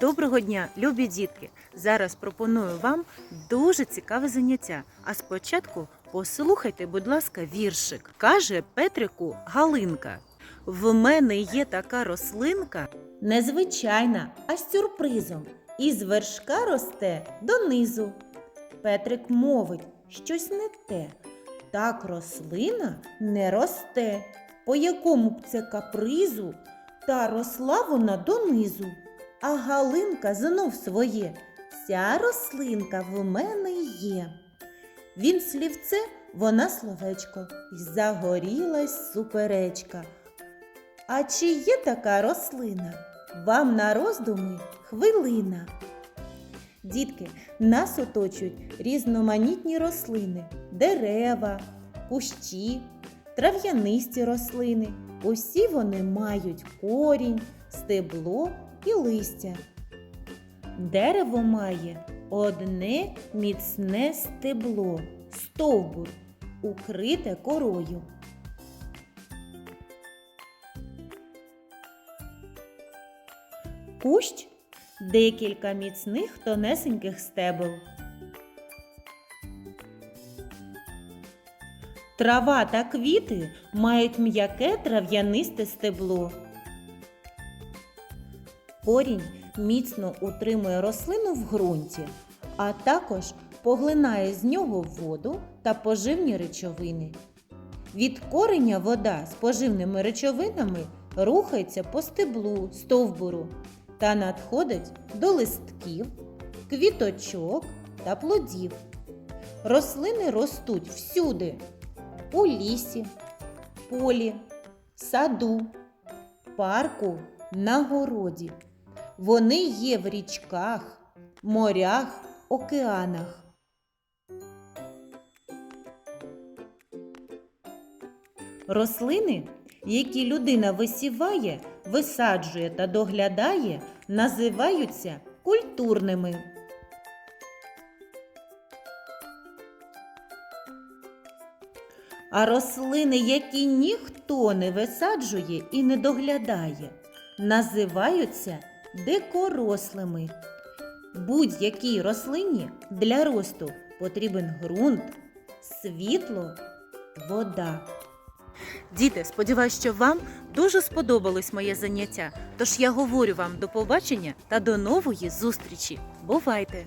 Доброго дня, любі дітки! Зараз пропоную вам дуже цікаве заняття. А спочатку послухайте, будь ласка, віршик. Каже Петрику Галинка. В мене є така рослинка, незвичайна, а з сюрпризом. Із вершка росте донизу. Петрик мовить, щось не те. Так рослина не росте. По якому б це капризу, та росла вона донизу. А Галинка знов своє. Ця рослинка в мене є. Він слівце, вона словечко, й загорілась суперечка. А чи є така рослина? Вам на роздуми хвилина. Дітки, нас оточують різноманітні рослини, дерева, кущі, трав'янисті рослини. Усі вони мають корінь, стебло і листя. Дерево має одне міцне стебло, стовбур, укрите корою. Кущ декілька міцних тонесеньких стебел. Трава та квіти мають м'яке трав'янисте стебло. Корінь міцно утримує рослину в ґрунті, а також поглинає з нього воду та поживні речовини. Від кореня вода з поживними речовинами рухається по стеблу стовбуру та надходить до листків, квіточок та плодів. Рослини ростуть всюди у лісі, полі, саду, парку, на городі. Вони є в річках, морях, океанах. Рослини, які людина висіває, висаджує та доглядає, називаються культурними. А рослини, які ніхто не висаджує і не доглядає, називаються дикорослими. Будь-якій рослині для росту потрібен ґрунт, світло, вода. Діти, сподіваюся, що вам дуже сподобалось моє заняття. Тож я говорю вам до побачення та до нової зустрічі. Бувайте!